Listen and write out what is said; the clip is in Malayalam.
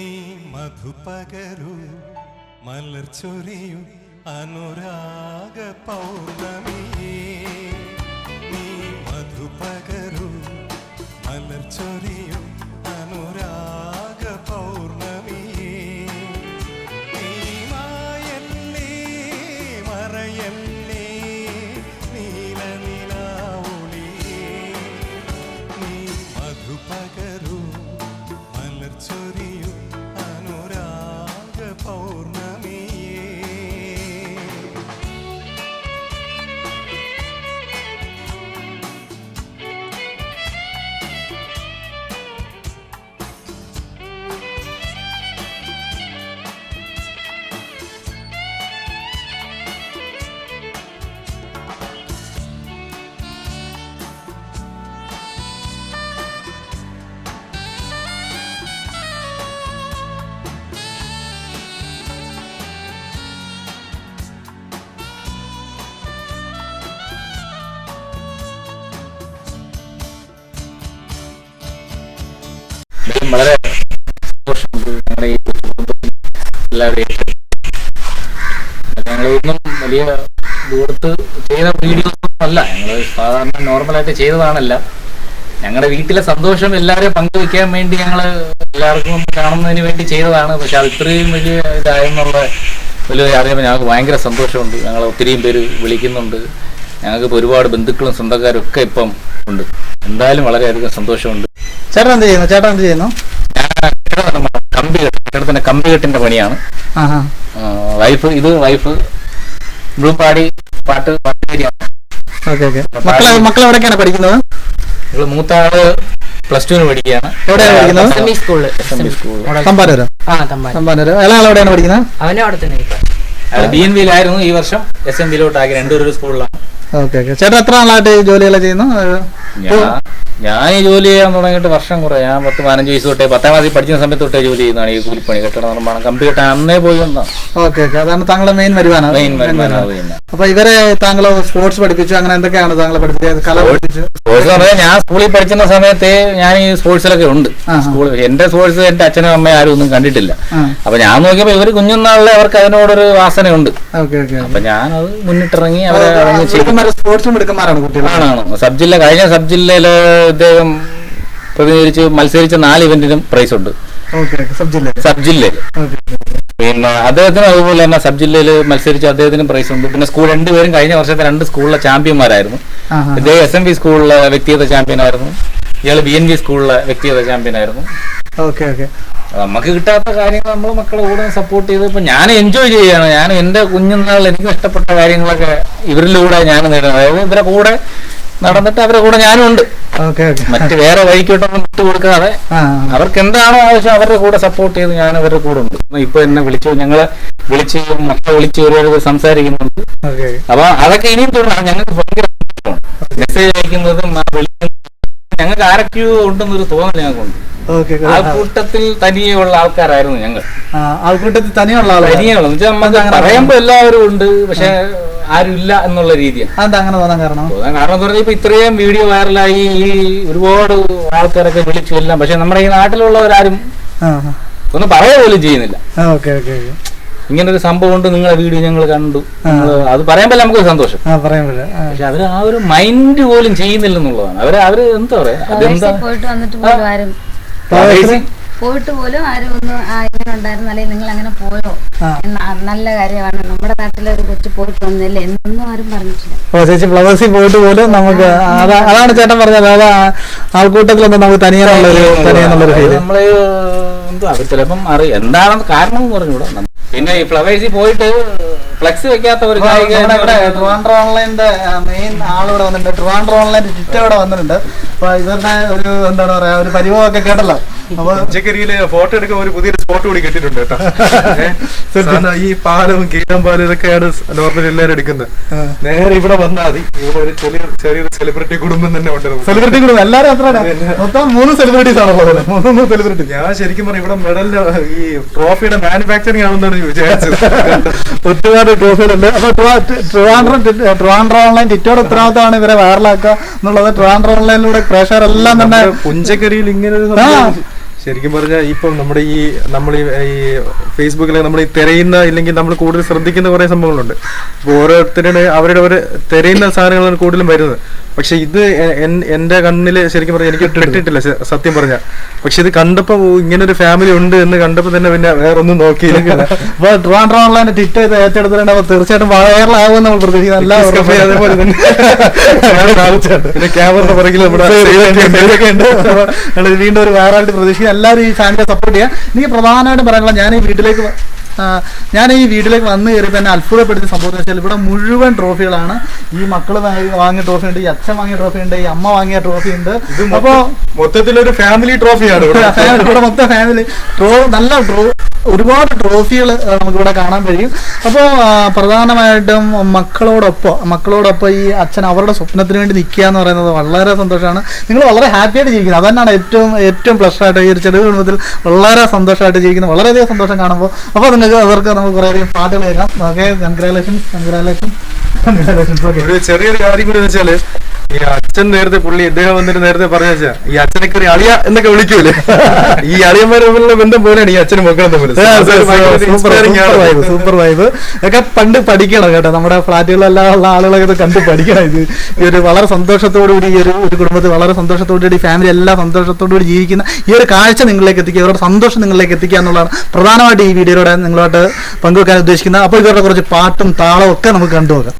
നീ മധുപകരു മലർച്ചൊരിയു അനുരാഗ പൗർണമിയേ നീ മധുപകരു മലർച്ചൊരിയു അനുരാഗ വളരെ സന്തോഷമുണ്ട് ഞങ്ങളുടെ ഞങ്ങളൊന്നും വലിയ ദൂരത്ത് ചെയ്ത വീഡിയോ അല്ല. ഞങ്ങൾ സാധാരണ നോർമലായിട്ട് ചെയ്തതാണല്ല. ഞങ്ങളുടെ വീട്ടിലെ സന്തോഷം എല്ലാവരെയും പങ്കുവെക്കാൻ വേണ്ടി ഞങ്ങൾ എല്ലാവർക്കും കാണുന്നതിന് വേണ്ടി ചെയ്തതാണ്. പക്ഷെ അത് ഇത്രയും വലിയ ഇതായെന്നുള്ള വലിയ അറിയുമ്പോൾ ഞങ്ങൾക്ക് ഭയങ്കര സന്തോഷമുണ്ട്. ഞങ്ങൾ ഒത്തിരിയും പേര് വിളിക്കുന്നുണ്ട്. ഞങ്ങൾക്ക് ഒരുപാട് ബന്ധുക്കളും സ്വന്തക്കാരും ഒക്കെ ഇപ്പം ഉണ്ട്. എന്തായാലും വളരെയധികം സന്തോഷമുണ്ട്. ചേട്ടൻ എന്ത് ചെയ്യുന്നു? ചേട്ടൻ എന്ത് ചെയ്യുന്നു? ഞാൻ കമ്പി കെട്ട് കെട്ടിടത്തിന്റെ കമ്പി കെട്ടിന്റെ പണിയാണ്. ആഹാ. വൈഫ് ഇത് വൈഫ് ബ്ലൂപ്പാടി പാട്ട് പാട്ടുകാരിയാണ് ഓക്കെ ഓക്കെ. മക്കളെ മക്കൾ എവിടെയൊക്കെയാണ് പഠിക്കുന്നത്? ഇവൾ മൂത്ത ആൾ പ്ലസ് ടുവിന് പഠിക്കുകയാണ്. എവിടെയാണ് പഠിക്കുന്നത്? SMB സ്കൂളിൽ തമ്പാനൂരോ. ആ തമ്പാൻ തമ്പാനൂര്. ഇളയാൾ എവിടെയാണ് പഠിക്കുന്നത്? അവനും അവിടെ തന്നെ അയാൾ ബി എൻ വിയിലായിരുന്നു ഈ വർഷം. എസ് എം ബിയിലോട്ടാക്കി രണ്ടു സ്കൂളിലാണ് ഓക്കെ ഓക്കെ. ചേട്ടൻ എത്ര നാളായിട്ട് ജോലികളെ ചെയ്യുന്നു? ഞാൻ ഈ ജോലി ചെയ്യാൻ തുടങ്ങിയിട്ട് വർഷം കുറെ. ഞാൻ പത്ത് പതിനഞ്ച് വയസ്സ് തൊട്ടേ പത്താം ക്ലാസ്സിൽ പഠിക്കുന്ന സമയത്ത് തൊട്ടേ ജോലി ചെയ്യുന്നതാണ് ഈ കൂലിപ്പണി കെട്ടിട നിർമ്മാണം. കമ്പ്യൂട്ടർ അന്നേ പോയി വന്നതാണ് ഓക്കെ ഓക്കെ അതാണ് താങ്കളുടെ മെയിൻ വരുമാനം. മെയിൻ വരുമാനം അപ്പൊ ഇവരെ താങ്കൾ സ്പോർട്സ് പഠിപ്പിച്ചു. അങ്ങനെ എന്തൊക്കെയാണ് താങ്കൾ പഠിപ്പിച്ചത്? കല പഠിപ്പിച്ചു സ്പോർട്സ് പറഞ്ഞാൽ ഞാൻ സ്കൂളിൽ പഠിക്കുന്ന സമയത്ത് ഞാൻ ഈ സ്പോർട്സിലൊക്കെ ഉണ്ട്. സ്കൂളിൽ സ്കൂൾ എന്റെ സ്പോർട്സ് എന്റെ അച്ഛനും അമ്മയും ആരും ഒന്നും കണ്ടിട്ടില്ല. അപ്പൊ ഞാൻ നോക്കിയപ്പോ ഇവർ കുഞ്ഞുനാളിലെ അവർക്ക് അതിനോടൊരു വാസനയുണ്ട്. അപ്പൊ ഞാനത് മുന്നിട്ടിറങ്ങി അവരെ സ്പോർട്സും എടുക്കുന്നവരാണ് കുട്ടികളാണ് സബ് ജില്ല കഴിഞ്ഞ സബ് ജില്ലയിൽ ഇദ്ദേഹം പ്രതിനിധീകരിച്ച് മത്സരിച്ച നാല് ഇവന്റിനും പ്രൈസ് ഉണ്ട്. സബ് ജില്ല ജില്ലയിൽ പിന്നെ അദ്ദേഹത്തിന് അതുപോലെ തന്നെ സബ് ജില്ലയിൽ മത്സരിച്ച് അദ്ദേഹത്തിനും പ്രൈസ് ഉണ്ട്. പിന്നെ സ്കൂൾ രണ്ടുപേരും കഴിഞ്ഞ വർഷത്തെ രണ്ട് സ്കൂളിലെ ചാമ്പ്യന്മാരായിരുന്നു ഇദ്ദേഹം എസ് എം ബി സ്കൂളിലെ വ്യക്തിഗത ചാമ്പ്യൻ ആയിരുന്നു ഇയാൾ ബി എൻ ബി സ്കൂളിലെ വ്യക്തിഗത ചാമ്പ്യൻ ആയിരുന്നു ഓക്കെ ഓക്കെ നമുക്ക് കിട്ടാത്ത കാര്യങ്ങൾ നമ്മൾ മക്കളെ കൂടെ സപ്പോർട്ട് ചെയ്ത് ഇപ്പൊ ഞാൻ എൻജോയ് ചെയ്യാണ് ഞാൻ എന്റെ കുഞ്ഞുനാളിൽ എനിക്ക് ഇഷ്ടപ്പെട്ട കാര്യങ്ങളൊക്കെ ഇവരിലൂടെ ഞാൻ നേടുന്നത്. അതായത് ഇവരെ കൂടെ നടന്നിട്ട് അവരെ കൂടെ ഞാനും ഉണ്ട്. മറ്റ് വേറെ വഴിക്കോട്ടൊന്നും വിട്ടു കൊടുക്കാതെ അവർക്ക് എന്താണോ ആവശ്യം അവരുടെ കൂടെ സപ്പോർട്ട് ചെയ്ത് ഞാൻ അവരുടെ കൂടെ ഉണ്ട്. ഇപ്പൊ എന്നെ വിളിച്ചു ഞങ്ങളെ വിളിച്ച് മക്കളെ വിളിച്ച് ഒരുപാട് സംസാരിക്കുന്നുണ്ട്. അപ്പൊ അതൊക്കെ ഇനിയും തുടരണം. ഞങ്ങൾക്ക് ഭയങ്കര മെസ്സേജ് അയക്കുന്നതും ഞങ്ങൾക്ക് ആരൊക്കെയോ ഉണ്ടെന്നൊരു തോന്നൽ ഞങ്ങൾക്കുണ്ട്. ആൾക്കൂട്ടത്തിൽ തനിയെയുള്ള ആൾക്കാരായിരുന്നു ഞങ്ങൾ. ആൾക്കൂട്ടത്തിൽ തനിയുള്ള ആൾ തനിയുള്ള പറയുമ്പോ എല്ലാവരും ഉണ്ട്. പക്ഷെ ആരും ഇല്ല എന്നുള്ള രീതിയാണ് അതെന്താ അങ്ങനെ തോന്നാൻ കാരണം? തോന്നാൻ കാരണം എന്ന് പറഞ്ഞാൽ ഇപ്പൊ ഇത്രയും വീഡിയോ വൈറലായി ഈ ഒരുപാട് ആൾക്കാരൊക്കെ വിളിച്ചു എല്ലാം. പക്ഷെ നമ്മുടെ ഈ നാട്ടിലുള്ളവരാരും ഒന്നും പറയുക പോലും ചെയ്യുന്നില്ല. ഓക്കെ ഇങ്ങനെ ഒരു സംഭവം ഉണ്ട് നിങ്ങളെ വീഡിയോ ഞങ്ങൾ കണ്ടു. അത് പറയുമ്പോൾ നമുക്ക് സന്തോഷം. പക്ഷെ അവർ ആ ഒരു മൈൻഡ് പോലും ചെയ്യുന്നില്ലെന്നുള്ളതാണ്. അവർ അവർ എന്താ പറയാ? അതെന്താ? പോയിട്ട് പോലും ആരും ഒന്ന് ആ ഇങ്ങനെ ഉണ്ടായിരുന്നു. അല്ലെങ്കിൽ നിങ്ങൾ അങ്ങനെ പോയോ നല്ല കാര്യമാണ്. നമ്മുടെ നാട്ടിലെ ഒരു കൊച്ചു പോയിട്ട് വന്നില്ലേ? എന്നൊന്നും ആരും പറഞ്ഞിട്ടില്ല. ഓ ചേച്ചി ഫ്ലവേഴ്സിൽ പോയിട്ട് പോലും നമുക്ക് അതാണ് ചേട്ടൻ പറഞ്ഞത്. അതാ ആൾക്കൂട്ടത്തിലൊന്നും നമുക്ക് തനിയാനുള്ളൊരു തനിയെന്നുള്ളൊരു ഫീൽ നമ്മൾ എന്തോ അവർ ചിലപ്പം അറിയാം. എന്താണെന്ന് കാരണം പറഞ്ഞുകൂടാ. പിന്നെ ഈ ഫ്ലവേഴ്സിൽ പോയിട്ട് ഫ്ലെക്സ് വെക്കാത്ത ഒരു ട്രിവാൻഡ്രം ഓൺലൈനിന്റെ മെയിൻ ആളിവിടെ വന്നിട്ടുണ്ട്. ട്രിവാൻഡ്രോ ഓൺലൈൻ ചിറ്റ ഇവിടെ വന്നിട്ടുണ്ട്. അപ്പൊ ഇവരുടെ ഒരു എന്താണ് പറയാ ഒരു പരിഭവമൊക്കെ കേട്ടല്ലോ. അപ്പൊ പച്ചക്കരിയിൽ ഫോട്ടോ എടുക്കാൻ ഒരു പുതിയൊരു സ്പോട്ട് കൂടി കിട്ടിയിട്ടുണ്ട് കേട്ടോ? ഈ പാലും കീഴം പാലും ഇതൊക്കെയാണ് നോർമൽ എല്ലാവരും എടുക്കുന്നത്. നേരെ ഇവിടെ വന്നാൽ മതി. ഇവിടെ ഒരു ചെറിയ ചെറിയൊരു സെലിബ്രിറ്റി കുടുംബം തന്നെ ഉണ്ട് സെലിബ്രിറ്റി കുടുംബം. എല്ലാരും അത്ര മൊത്തം മൂന്ന് സെലിബ്രിറ്റീസ് ആണല്ലോ. മൂന്ന് സെലിബ്രിറ്റി ഞാൻ ശരിക്കും പറഞ്ഞ ഇവിടെ മെഡലിന്റെ ഈ ട്രോഫിയുടെ മാനുഫാക്ചറിങ് ആണെന്നാണ് വിചാരിച്ചത്. വിചാരിച്ചത് ഒരുപാട് ട്രോഫികളുണ്ട് അപ്പൊ ട്രിവാ- ട്രിവാൻഡ്രം ട്രിവാൻഡ്രം ഓൺലൈൻ ടിറ്റോയുടെ ഉത്തരവാദിത്തമാണ് ഇവരെ വൈറലാക്കുക എന്നുള്ളത്. ട്രിവാൻഡ്രം ഓൺലൈനിലൂടെ പ്രേക്ഷകരെല്ലാം തന്നെ പുഞ്ചക്കരിയിൽ ഇങ്ങനെ ഒരു ശരിക്കും പറഞ്ഞാൽ ഇപ്പം നമ്മുടെ ഈ നമ്മൾ ഈ ഫേസ്ബുക്കിൽ നമ്മൾ ഈ തിരയുന്ന ഇല്ലെങ്കിൽ നമ്മൾ കൂടുതൽ ശ്രദ്ധിക്കുന്ന കുറേ സംഭവങ്ങളുണ്ട്. അപ്പോൾ ഓരോരുത്തരുടെ അവരുടെ ഒരു തിരയുന്ന സാധനങ്ങളാണ് കൂടുതലും വരുന്നത്. പക്ഷെ ഇത് എന്റെ കണ്ണിൽ ശരിക്കും പറഞ്ഞാൽ എനിക്ക് കിട്ടിയിട്ടില്ല സത്യം പറഞ്ഞ. പക്ഷെ ഇത് കണ്ടപ്പോ ഇങ്ങനെ ഒരു ഫാമിലി ഉണ്ട് എന്ന് കണ്ടപ്പോ തന്നെ പിന്നെ വേറെ ഒന്നും നോക്കിയില്ല അപ്പൊ ഓൺലൈൻ ചെയ്ത് ഏറ്റെടുത്തിട്ടുണ്ടാവും തീർച്ചയായിട്ടും വൈറലാകുമെന്ന് നമ്മൾ പ്രതീക്ഷിക്കുന്നു. എല്ലാ Kiss cafe അതേപോലെ തന്നെ. പിന്നെ ക്യാമറ പുറകിൽ ഉണ്ട് വീണ്ടും ഒരു വൈറാലിറ്റി പ്രതീക്ഷിക്കുന്നു. എല്ലാവരും ഈ ചാനൽ സപ്പോർട്ട് ചെയ്യാം എനിക്ക് പ്രധാനമായിട്ടും പറയാനുള്ള ഞാൻ ഈ വീട്ടിലേക്ക് ഞാൻ ഈ വീട്ടിലേക്ക് വന്നു കയറിയപ്പോൾ എന്നെ അത്ഭുതപ്പെടുത്തിയ സംഭവം എന്ന് വെച്ചാൽ ഇവിടെ മുഴുവൻ ട്രോഫികളാണ്. ഈ മക്കൾ വാങ്ങിയ ട്രോഫി ഉണ്ട് ഈ അച്ഛൻ വാങ്ങിയ ട്രോഫി ഉണ്ട് ഈ അമ്മ വാങ്ങിയ ട്രോഫി ഉണ്ട് അപ്പോ മൊത്തത്തിലൊരു ഫാമിലി ട്രോഫിയാണ് ഇവിടെ. മൊത്തം ഫാമിലി ട്രോ നല്ല ട്രോ ഒരുപാട് ട്രോഫികൾ നമുക്ക് ഇവിടെ കാണാൻ കഴിയും. അപ്പോൾ പ്രധാനമായിട്ടും മക്കളോടൊപ്പം മക്കളോടൊപ്പം ഈ അച്ഛൻ അവരുടെ സ്വപ്നത്തിന് വേണ്ടി നിൽക്കുക എന്ന് പറയുന്നത് വളരെ സന്തോഷമാണ്. നിങ്ങൾ വളരെ ഹാപ്പി ആയിട്ട് ജീവിക്കുന്നത്. അതന്നാണ് ഏറ്റവും ഏറ്റവും പ്ലസ് ആയിട്ട് ഈ ഒരു ചെറിയ കുടുംബത്തിൽ വളരെ സന്തോഷമായിട്ട് ജീവിക്കുന്നത് വളരെയധികം സന്തോഷം കാണുമ്പോൾ. അപ്പോൾ നിങ്ങൾക്ക് അവർക്ക് നമുക്ക് കുറേയധികം പാട്ടുകൾ കേൾക്കാം ഓക്കെ കൺഗ്രാലേഷൻസ് കൺഗ്രാലേഷൻസ് കൺഗ്രാലേഷൻസ് ഒരു ചെറിയൊരു കാര്യം കൂടി വെച്ചാൽ ഈ അച്ഛൻ നേരത്തെ പുള്ളി ഇദ്ദേഹം വന്നിട്ട് നേരത്തെ പറഞ്ഞ വെച്ചാ ഈ അച്ഛനെ കയറി അളിയ എന്നൊക്കെ വിളിക്കൂലേ? ഈ അളിയന്മാരെ തമ്മിലുള്ള ബന്ധം പോലെയാണ് ഈ അച്ഛനും മക്കളും തമ്മിൽ. സൂപ്പർ വൈബ് ഒക്കെ പണ്ട് പഠിക്കണം കേട്ടോ. നമ്മുടെ ഫ്ലാറ്റുകളെല്ലാം ഉള്ള ആളുകളൊക്കെ ഇത് കണ്ട് പഠിക്കണം. ഇത് ഈ ഒരു വളരെ സന്തോഷത്തോടു കൂടി ഈ ഒരു ഒരു കുടുംബത്തിൽ വളരെ സന്തോഷത്തോടു കൂടി ഫാമിലി എല്ലാം സന്തോഷത്തോടു കൂടി ജീവിക്കുന്ന ഈ ഒരു കാഴ്ച നിങ്ങളിലേക്ക് എത്തിക്കുക. ഇവരുടെ സന്തോഷം നിങ്ങളിലേക്ക് എത്തിക്കുക എന്നുള്ളതാണ് പ്രധാനമായിട്ട് ഈ വീഡിയോയിലൂടെ നിങ്ങളോട്ട് പങ്കുവെക്കാൻ ഉദ്ദേശിക്കുന്നത്. അപ്പോൾ ഇവരുടെ കുറച്ച് പാട്ടും താളവും ഒക്കെ നമുക്ക് കണ്ടുപോകാം